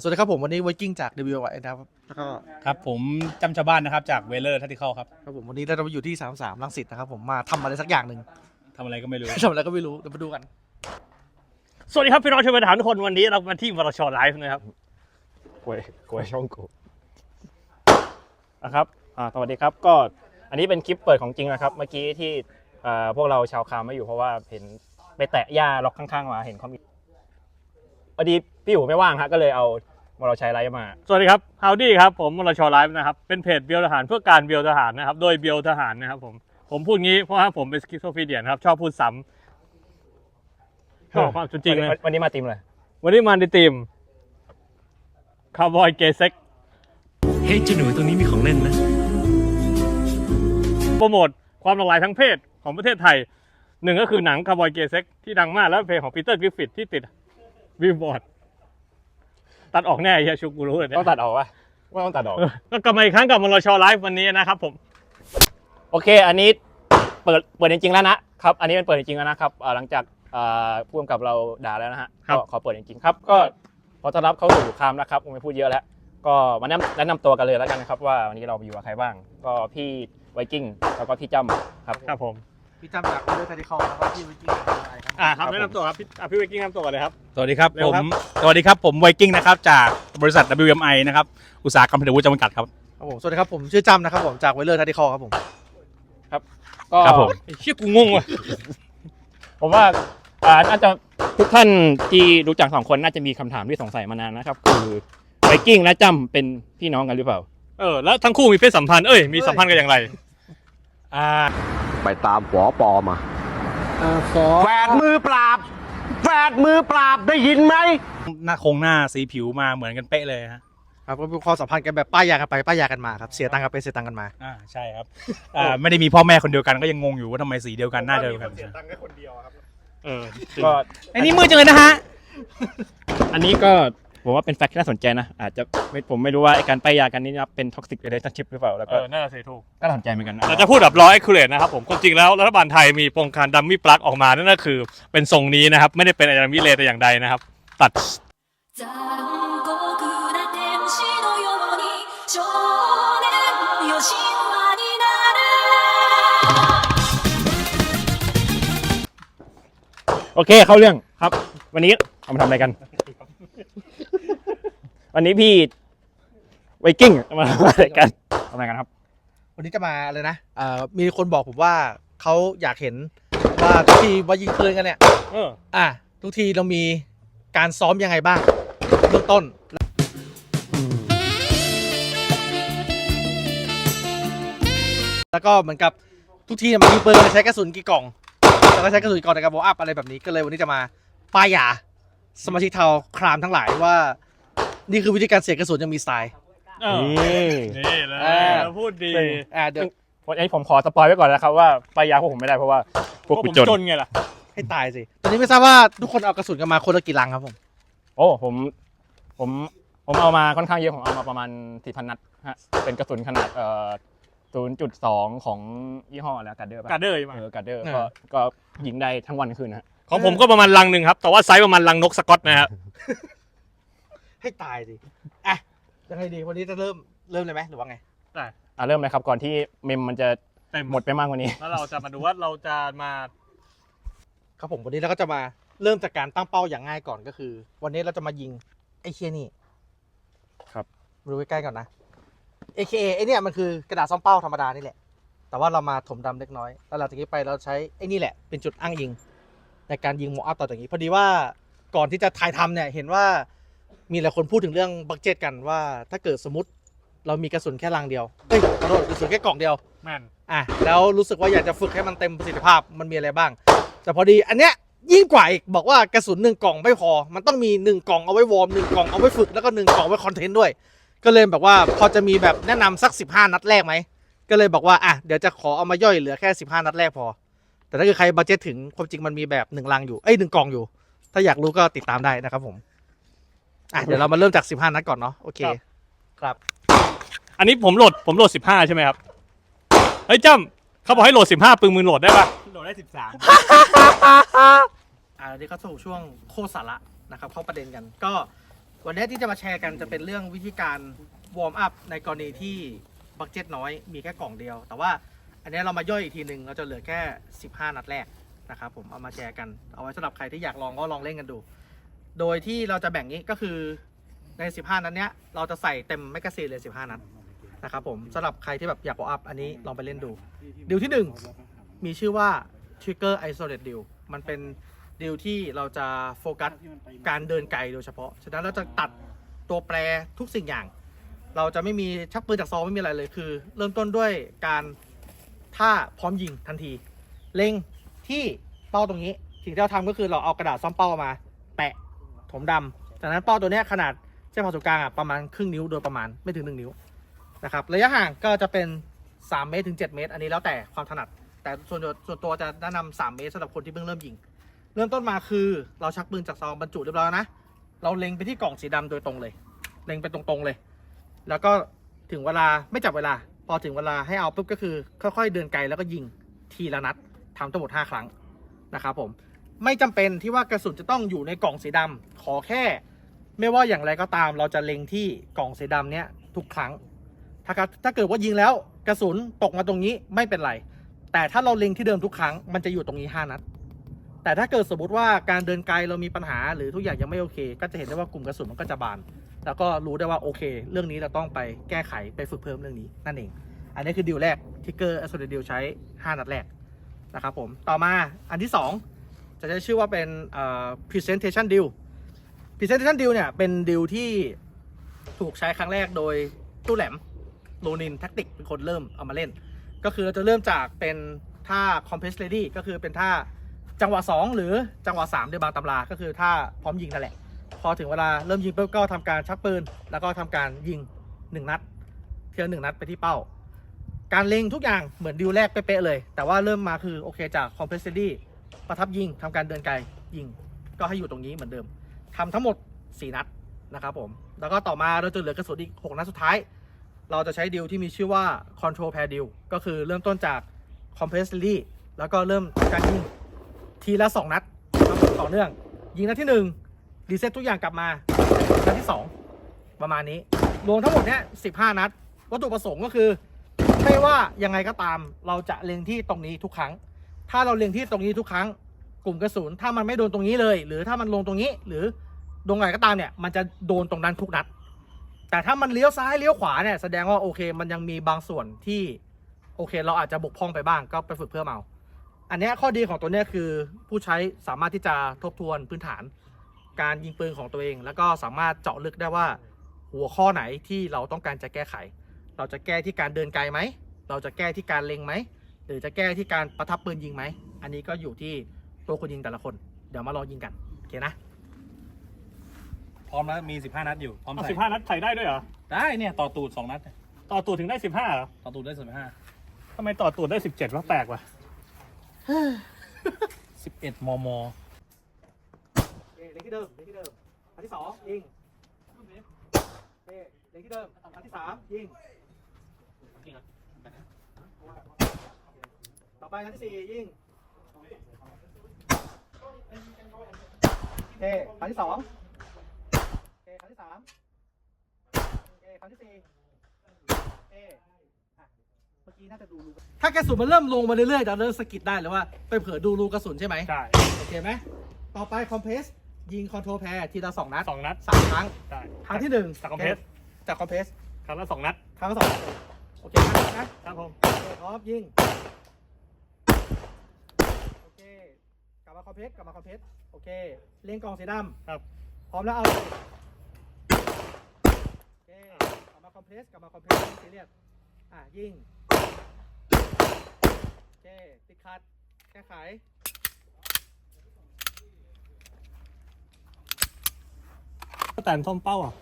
สวัสดีครับผมวันนี้ไวกิ้งจาก WY นะครับแล้วก็ครับผมจำชาวบ้านนะครับจากเวเลอร์ทัติคอครับครับผมวันนี้เรามาอยู่ที่ 33รังสิตนะครับผมมาทำอะไรสักอย่างหนึ่ง ทำอะไรก็ไม่รู้ ทำอะไรก็ไม่รู้เดี๋ยวมาดูกัน สวัสดีครับพี่น้องชาวบ้านทุกคนวันนี้เรามาที่วรชไลฟ์นะครับกล้วยกล้วยช่องกูนะครับอ่าสวัสดีครับก็อันนี้เป็นคลิปเปิดของจริงนะครับ เมื่อกี้ที่เอ่อพวกเราชาวคามไม่อยู่เพราะว่าเห็นไปแตะหญ้าล็อกข้างๆมาเห็นเขามี พอดีพี่อยู่ไม่ว่างฮะก็เลยเอามาเราใช้ไลฟ์มา สวัสดีครับฮาวดี้ครับผมวรชไลฟ์นะครับ เป็นเพจเบียวทหารเพื่อการเบียวทหารนะครับ โดยเบียวทหารนะครับผม ผมพูดงี้เพราะว่าผมเป็นสกิสโซฟีเดียนครับ ชอบพูดซ้ำชอบความจริงเลย วันนี้มาติมเลยวันนี้มาในทีมคาร์บอยเกเซ็กเฮ้ยเจ้าหนูตรงนี้มีของเล่นนะ โปรโมทความหลากหลายทางเพศของประเทศไทย หนึ่งก็คือหนังคาร์บอยเกเซ็กที่ดังมากแล้วเพลงของปีเตอร์กริฟฟิธที่ติด วิวบอร์ดตัดออกแน่ไอ้เฮียชุกกูรู้เลยเนี่ยต้องตัดออกปะว่าต้องตัดออกเออก็กลับมาอีกครั้งกับมรชไลฟ์วันนี้นะครับผม โอเค อันนี้เปิดเปิดจริงๆแล้วนะครับ อันนี้เป็นเปิดจริงๆแล้วนะครับอ่าหลังจากอ่าผู้กำกับเราด่าแล้วนะฮะก็ขอเปิดจริงๆครับ ก็ขอต้อนรับเข้าสู่คามนะครับผมไม่พูดเยอะแล้ว ก็มาแนะนำแนะนำตัวกันเลยแล้วกันนะครับว่าวันนี้เราอยู่กับใครบ้าง ก็พี่ไวกิ้งแล้วก็พี่จ้ำครับ ครับผม พี่จำจากเรื่องไทติคอลแล้วก็พี่ไวกิ้งจาก WY ครับอ่าครับแนะนำตัวครับพี่อะพี่เวกกิ้งแนะนำตัวก่อนเลยครับ สวัสดีครับเร็ผวมครับ สวัสดีครับผมไวกิ้งนะครับจากบริษัท WMI นะครับอุตสาหกรรมผลิตวุฒิจำกัดครับ ครับผมสวัสดีครับผมชื่อจำนะครับผมจากเวเลอร์ไทติคอลครับผมก็ครับผม ไอ้เชี่ยกูงงว่ะ ผมว่าอ่าน่าจะทุกท่านที่รู้จักสองคนน่าจะมีคำถามที่สงสัยมานานนะครับ คือไวกิ้งและจ้ำเป็นพี่น้องกันหรือเปล่า เออแล้วทั้งคู่มีเพศสัมพันธ์เอ้ยมีสัมพันธ์กันอย่างไร อ่า ไปตามฝอปอมาฟอแฝดมือปราบแฝดมือปราบได้ยินไหมหน้าโครงหน้าสีผิวมาเหมือนกันเป๊ะเลยฮะครับก็เป็นความสัมพันธ์กันแบบป้ายยากันไปป้ายยากันมาครับเสียตังค์กันไปเสียตังค์กันมาอ่าใช่ครับอ่าไม่ได้มีพ่อแม่คนเดียวกันก็ยังงงอยู่ว่าทำไมสีเดียวกันหน้าเดียวกันเออก็ไอ้นี่มือจังเลยนะฮะอันนี้ก็ ผมว่าเป็นแฟกต์ที่น่าสนใจนะ อาจจะไม่ผมไม่รู้ว่าไอการป้ายยากันนี่นับเป็นท็อกซิกเร t ชั่นชิพหรือเปล่า แล้ว เอ ก็ อน่าจะเสียถูก ก็น่าสนใจเหมือนกันนะ แต่จะพูดแบบร้อยคูเลตนะครับผมความจริงแล้วรัฐบาลไทยมีโครงการดัมมี่ปลั๊กออกมานั่นก็คือ เป็นทรงนี้นะครับ ไม่ได้เป็นไอดัมมี่เลแต่อย่างใดนะครับ ตัด 残酷な天使のように少年よ神話になる โอเคเข้าเรื่องครับ วันนี้เอามาทำอะไรกัน วันนี้พี่ไวกิ้งมาทำอะไรกันทำอะไรกันครับ วันนี้จะมาเลยนะเอ่อมีคนบอกผมว่าเขาอยากเห็นว่าทุกทีว่ายิงปืนกันเนี่ย เอออะทุกทีเรามีการซ้อมยังไงบ้างเบื้องต้น แล้วก็เหมือนกับทุกทีเนี่ยมันยิงปืนมันจะใช้กระสุนกี่กล่อง แล้วก็ใช้กระสุนกี่กล่องในการโบอัพอะไรแบบนี้ก็เลยวันนี้จะมาป้ายยาสมาชิกเทาครามทั้งหลายว่า นี่คือวิธีการเสียกระสุนยังมีสไตล์ เออนี่นี่แหละเออพูดดีอ่าเดี๋ยววันนี้ผมขอสปอยไว้ก่อนนะครับว่าป้ายยาพวกผมไม่ได้เพราะว่าพวกพวกกูผมจนจน ไงล่ะ ให้ตายสิ ตอนนี้ไม่ทราบว่าทุกคนเอากระสุนกันมาคนละกี่ลังครับผม โอ้ผมผมผมเอามาค่อนข้างเยอะผมเอามาประมาณสี่พันนัดฮะเป็นกระสุนขนาดเอ่อศูนย์จุดสองของยี่ห้ออะไรการเดอร์ป่ะการ์เดอร์มาเออการเดอร์เออก็ก็ยิงได้ทั้งวันทั้งคืนนะฮะของผมก็ประมาณลังหนึ่งครับ แต่ว่าไซส์ประมาณลังนกสกอตนะครับ ให้ตายสิอะยังไงดีวันนี้จะเริ่มเริ่มเลยไหมหรือว่าไง อะเริ่มเลยครับก่อนที่เมมมันจะเต็มหมดไปมากกว่านี้ แล้วเราจะมาดูว่าเราจะมาครับผมวันนี้เราก็จะมาเริ่มจากการตั้งเป้าอย่างง่ายก่อนก็คือ วันนี้เราจะมายิงไอ้เคียนี่ครับ มาดูใกล้ๆก่อนนะ AKA ไอ้เนี่ยมันคือกระดาษซ่อมเป้าธรรมดานี่แหละ แต่ว่าเรามาถมดำเล็กน้อย แล้วหลังจากนี้ไปเราใช้ไอ้นี่แหละเป็นจุดอ้างอิง ในการยิงโมอัพต่อจากนี้ พอดีว่าก่อนที่จะถ่ายทำเนี่ยเห็นว่า มีหลายคนพูดถึงเรื่องบักเจ็ตกันว่า ถ้าเกิดสมมติเรามีกระสุนแค่ลังเดียวเอ้ยขอโทษกระสุนแค่กล่องเดียว แม่นอะแล้วรู้สึกว่าอยากจะฝึกให้มันเต็มประสิทธิภาพมันมีอะไรบ้าง แต่พอดีอันเนี้ยยิ่งกว่าอีกบอกว่ากระสุนหนึ่งกล่องไม่พอ มันต้องมีหนึ่งกล่องเอาไว้วอร์มหนึ่งกล่องเอาไว้ฝึกแล้วก็หนึ่งกล่องไว้คอนเทนต์ด้วย ก็เลยแบบว่าพอจะมีแบบแนะนำสัก 15 นัดแรกไหม ก็เลยบอกว่าอะเดี๋ยวจะขอเอามาย่อยเหลือแค่ 15 นัดแรกพอ แต่ถ้าเกิดใครบัจเจตถึงความจริงมันมีแบบหนึ่งลังอยู่เอ้ยหนึ่งกล่องอยู่ ถ้าอยากรู้ก็ติดตามได้นะครับผม อะเดี๋ยวเรามาเริ่มจาก15นัดก่อนเนาะโอเคครับ อันนี้ผมโหลดผมโหลด15ใช่ไหมครับ เฮ้ยจ้ำเขาบอกให้โหลด15ปึงมือโหลดได้ปะโดดได้สิบสามอ่าเดี๋ยวเข้าสู่ช่วงโคตรสาระนะครับเข้าประเด็นกัน ก็วันนี้ที่จะมาแชร์กันจะเป็นเรื่องวิธีการวอร์มอัพในกรณีที่บักเจ็ตน้อยมีแค่กล่องเดียว แต่ว่าอันนี้เรามาย่อยอีกทีหนึ่งเราจะเหลือแค่ 15 นัดแรกนะครับผมเอามาแชร์กันเอาไว้สำหรับใครที่อยากลองก็ลองเล่นกันดู โดยที่เราจะแบ่งนี้ก็คือใน 15 นัดเนี้ยเราจะใส่เต็มแมกกาซีนเลย 15 นัดนะครับผมสำหรับใครที่แบบอยากวออัพอันนี้ลองไปเล่นดู ดิวที่หนึ่งมีชื่อว่า Trigger Isolate Deal มันเป็นดิวที่เราจะโฟกัสการเดินไกลโดยเฉพาะ ฉะนั้นเราจะตัดตัวแปรทุกสิ่งอย่าง เราจะไม่มีชักปืนจากซองไม่มีอะไรเลยคือ เริ่มต้นด้วยการท่าพร้อมยิงทันที เล็งที่เป้าตรงนี้สิ่งที่เราทำก็คือเราเอากระดาษซ่อมเป้ามา แปะ ถมดำจากนั้นเป้าตัวนี้ขนาดเส้นผ่าศูนย์กลางอะประมาณครึ่งนิ้วโดยประมาณไม่ถึง 1 นิ้วนะครับระยะห่างก็จะเป็น 3 เมตรถึง 7 เมตร อันนี้แล้วแต่ความถนัด แต่ส่วนตัวส่วนตัวจะแนะนำ3เมตรสำหรับคนที่เพิ่งเริ่มยิง เริ่มต้นมาคือเราชักปืนจากซองบรรจุเรียบร้อยนะ เราเล็งไปที่กล่องสีดำโดยตรงเลย เล็งไปตรงๆเลย แล้วก็ถึงเวลาไม่จับเวลา พอถึงเวลาให้เอาปุ๊บก็คือ ค่อยๆเดินไกลแล้วก็ยิงทีละนัดทำทั้งหมด 5 ครั้งนะครับผม ไม่จำเป็นที่ว่ากระสุนจะต้องอยู่ในกล่องสีดำขอแค่ ไม่ว่าอย่างไรก็ตาม เราจะเล็งที่กล่องสีดำเนี้ยทุกครั้ง ถ้าเกิดถ้าเกิดว่ายิงแล้วกระสุนตกมาตรงนี้ไม่เป็นไร แต่ถ้าเราเล็งที่เดิมทุกครั้งมันจะอยู่ตรงนี้5นัด แต่ถ้าเกิดสมมติว่าการเดินไกลเรามีปัญหา หรือทุกอย่างยังไม่โอเค ก็จะเห็นได้ว่ากลุ่มกระสุนมันก็จะบาน แล้วก็รู้ได้ว่าโอเค เรื่องนี้เราต้องไปแก้ไขไปฝึกเพิ่มเรื่องนี้นั่นเอง อันนี้คือดิวแรกทิกเกอร์อสโซเดียใช้ 5 นัดแรกนะครับผม ต่อมาอันที่ 2 จะใช้ชื่อว่าเป็นเอ่อ presentation deal presentation deal เนี่ยเป็นดิวที่ถูกใช้ครั้งแรกโดยตู้แหลมโลนินแท็กติกเป็นคนเริ่มเอามาเล่น ก็คือเราจะเริ่มจากเป็นท่า compress ready ก็คือเป็นท่าจังหวะ 2 หรือจังหวะ3ในบางตำราก็คือท่าพร้อมยิงนั่นแหละ พอถึงเวลาเริ่มยิงปุ๊บก็ทำการชักปืน แล้วก็ทำการยิง 1 นัด เทียหนึ่งนัดไปที่เป้า การเล็งทุกอย่างเหมือนดิวแรกเป๊ะๆเลย แต่ว่าเริ่มมาคือโอเคจาก compress ready ประทับยิงทำการเดินไกลยิง ก็ให้อยู่ตรงนี้เหมือนเดิมทำทั้งหมด 4 นัดนะครับผม แล้วก็ต่อมาเราจะเหลือกระสุนอีก 6 นัดสุดท้าย เราจะใช้ดิวที่มีชื่อว่า control pair deal ก็คือเริ่มต้นจาก compress r y แล้วก็เริ่มการยิงทีละ 2 นัดต่อเนื่อง ยิงนัดที่1รีเซ็ตทุกอย่างกลับมานัดที่ 2 ประมาณนี้ รวมทั้งหมดเนี้ย15 นัด วัตถุประสงค์ก็คือ ไม่ว่ายังไงก็ตามเราจะเล็งที่ตรงนี้ทุกครั้ง ถ้าเราเล็งที่ตรงนี้ทุกครั้ง กลุ่มกระสุนถ้ามันไม่โดนตรงนี้เลย หรือถ้ามันลงตรงนี้ หรือโดนไหนก็ตามเนี่ย มันจะโดนตรงนั้นทุกนัด แต่ถ้ามันเลี้ยวซ้ายเลี้ยวขวาเนี่ยแสดงว่าโอเค มันยังมีบางส่วนที่โอเค เราอาจจะบกพร่องไปบ้างก็ไปฝึกเพิ่มเอา อันนี้ข้อดีของตัวเนี้ยคือผู้ใช้สามารถที่จะทบทวนพื้นฐาน การยิงปืนของตัวเอง แล้วก็สามารถเจาะลึกได้ว่า หัวข้อไหนที่เราต้องการจะแก้ไข เราจะแก้ที่การเดินไกลไหม เราจะแก้ที่การเล็งไหม หรือจะแก้ที่การประทับปืนยิงไหม อันนี้ก็อยู่ที่ตัวคนยิงแต่ละคน เดี๋ยวมาลองยิงกัน โอเคนะ พร้อมแล้วมี 15 นัดอยู่ พร้อมเอาใส่สิบห้านัดใส่ได้ด้วยเหรอ ได้เนี่ยต่อตูด 2 นัด ต่อตูดถึงได้สิบห้าเหรอต่อตูดได้15 ทำไมต่อตูดได้สิบเจ็ดวะแปลกว่ะ 11 มม เล็งที่เดิมเล็งที่เดิมอันที่สองยิงเล็งที่เดิมอันที่สามยิง ต่อไปอันที่สี่ยิงโอเคอันที่สองโอเคอันที่สามโอเคอันที่สี่โอเคอะเมื่อกี้น่าจะดูรูถ้ากระสุนมันเริ่มลงมาเรื่อยๆเราเริ่มสะกิดได้เลยว่าไปเผลอดูรูกระสุนใช่ไหมใช่โอเคไหมต่อไปคอมเพรสยิงคอนโทรลแพรทีละสองนัดสองนัดสามครั้งได้ครั้งที่หนึ่งจาก compress จากคอมเพรสครั้งละสองนัดครั้งที่สองโอเคครั้งนะครับผมโอเคพร้อมยิง โอเค ก ลับมาคอมเพรสกลับมาคอมเพรสโอเค เล่นกล่องสีดำครับ พร้อมแล้วเอาเลยโอเคกลับมาคอมเพรสกลับมาคอมเพรสซีเรียสอะยิงโอเคติดขัดแก้ไขก็แต่ส้มเป้าอะ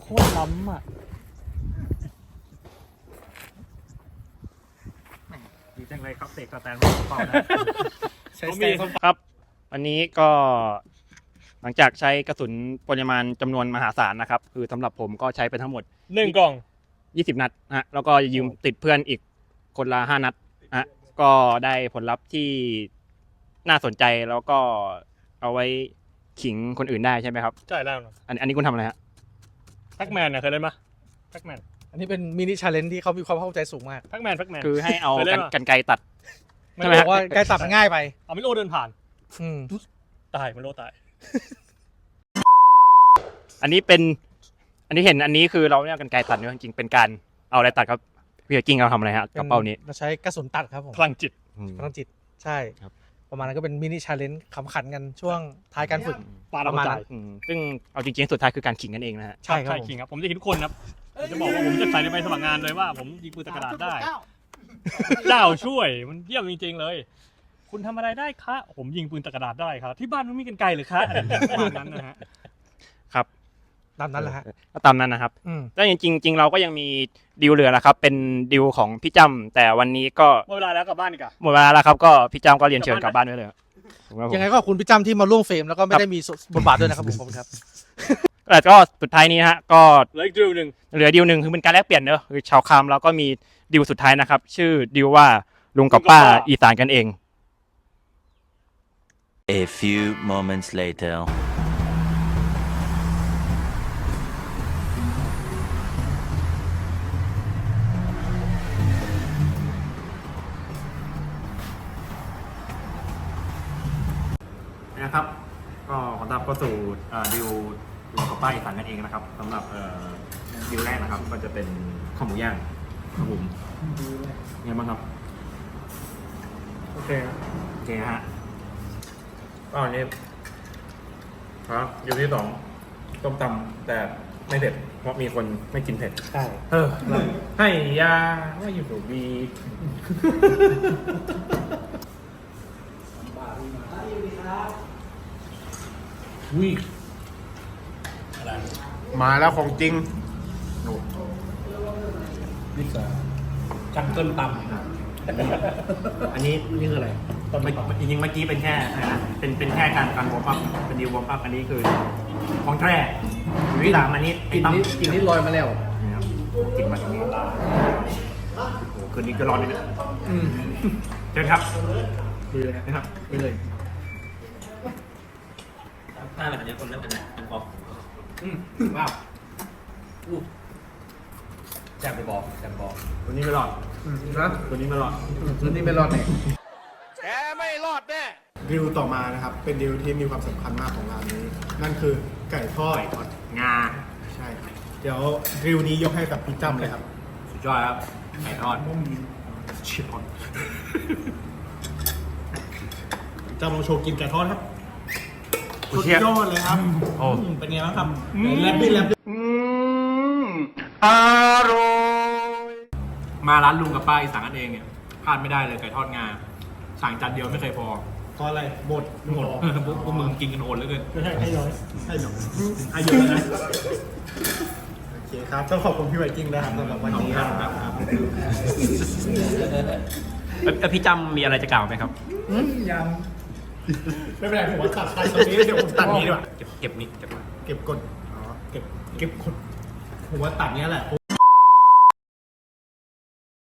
โคตรล้ำอะดีจังเลยครับเตะกระแตนส้มเป้านะใช้ เขาสมีเตนครับ อันนี้ก็หลังจากใช้กระสุนปริมาณจำนวนมหาศาลนะครับ คือสำหรับผมก็ใช้ไปทั้งหมด หนึ่งกล่อง 20 นัดนะฮะแล้วก็ยืมติดเพื่อนอีกคนละ 5 นัดนะฮะก็ได้ผลลัพธ์ที่น่าสนใจแล้วก็เอาไว้ขิงคนอื่นได้ใช่ไหมครับ ใช่แล้วอันอันนี้คุณทำอะไรฮะแพ็กแมนเนี่ยเคยเล่นปะแพ็กแมนอันนี้เป็นมินิชาเลนจ์ที่เขามีความเข้าใจสูงมาก แพ็กแมนแพ็กแมน คือให้เอาเคยเล่กันนปะกันไกรตัด ไม่ใช่ไหมรู้บอกว่าใกล้ตัดมันง่ายไปเอาไม่โลเดินผ่าน อืมตายมันโลตาย อันนี้เป็น อันนี้เห็นอันนี้คือเราเนี่ยกันไกรตัดเนี่ยจริงๆเป็นการเอาอะไรตัดครับพี่กิ้งเราทำอะไรฮะกระเป๋านี้เราใช้กระสุนตัดครับผมพลังจิตพลังจิตใช่ครับ ประมาณนั้นก็เป็นมินิชาเลนจ์ขำขันกันช่วงท้ายการฝึกปาประมาณใจนั้นอืมซึ่งเอาจริงๆสุดท้ายคือการขิงกันเองนะฮะ ใช่ครับใช่ผม คิงครับ ผมจะเห็นทุกคนครับผมจะบอกว่าผมจะใส่ในใบสมัครงานเลยว่าผมยิงปืนตะกระดาษได้ เจ้าช่วยมันเยี่ยมจริงๆเลย คุณทำอะไรได้คะผมยิงปืนตะกระดาษได้ครับ ที่บ้านมันมีกันไกลหรือคะอะไรประมาณนั้นนะฮะ ครับตามนั้นแหละฮะก็ตามนั้นนะครับอืมแล้วจริงๆจริง ๆ เราก็ยังมีดีลเหลือนะครับ เป็นดีลของพี่จำแต่วันนี้ก็หมดเวลาแล้วกลับบ้านดีกว่า หมดเวลาแล้วครับ ก็พี่จำก็เรียนเชิญกลับบ้านไว้เลยครับผมว่าผม ยังไงก็ขอบคุณพี่จำที่มาร่วมเฟรมแล้วก็ไม่ได้มีบทบาทด้วยนะครับผมขอบคุณครับแต่ก็สุดท้ายนี้ฮะก็เหลืออีกดิวหนึ่ง เหลือดีลหนึ่งคือเป็นการแลกเปลี่ยนเนอะคือชาวคามเราก็มี ดีลสุดท้ายนะครับ ชื่อดีลว่าลุงกับป้าอีสานกันเอง A few moments later. นะครับก็ขอต้อนรับเข้าสู่ดิวลุงกับป้าอีสานกันเองนะครับสำหรับดิวแรกนะครับ ก็จะเป็นข้าวหมูย่าง ครับผมไงบ้างครับโอเคโอเคฮะก็อันนี้ครับอยู่ที่สองต้มตำแต่ไม่เผ็ดเพราะมีคนไม่กินเผ็ด ใช่เออให้ยาว่าอยู่ถูกดีมาแล้วของจริง จังเกิลตำอันนี้นี่คืออะไรจริงๆเมื่อกี้เป็นแค่อะไรนะเป็นเป็นแค่การการวอร์มอัพเป็นดิววอร์มอัพอันนี้คือของแท้วิสามอันนี้ไอ้ตั้มกินนิดลอยมาแล้ว นะครับกินมาตรงนี้โอ้โหคืนนี้ก็ร้อนเลยนะเชิญครับดีเลยนะครับดีเลย ถ้าหลังจากนี้คนเริ่มเป็นเป็นออฟว้าวแจมไปบอกแจมบอกตัวนี้ไม่รอดนะตัวนี้ไม่รอดรุ่นนี้ไม่รอดแน่ดิวต่อมานะครับ เป็นดิวที่มีความสำคัญมากของร้านนี้ นั่นคือไก่ทอดงาใช่เดี๋ยวดิวนี้ยกให้กับพี่จ้ำเลยครับ สุดยอดครับไก่ทอดชิปอนจ้ำลองโชว์กินไก่ทอดครับโอ้สุดเชี่ยยอดเลยครับโอ้อืมเป็นไงบ้างครับแลบบี้แลบบี้มาร้านลุงกับป้าอีสานกันเองเนี่ยพลาดไม่ได้เลยไก่ทอดงาสั่งจานเดียวไม่เคยพอเพราะอะไรหมดหมดเออพวกพวกมึงกินกันโอนเหลือเกินไม่ใช่ให้น้อยให้หนอยให้เยอะนะโอเคครับต้องขอบคุณพี่ไวกิ้งนะครับสำหรับวันนี้ครับแล้วพี่จำมีอะไรจะกล่าวไหมครับ ยังไม่เป็นไรผมว่าตัดไปตรงนี้เดี๋ยวผมตัดนี้ดีกว่าเก็บเก็บนี่เก็บ เก็บกดอ๋อเก็บเก็บกดผมว่าตัดเนี้ยแหละ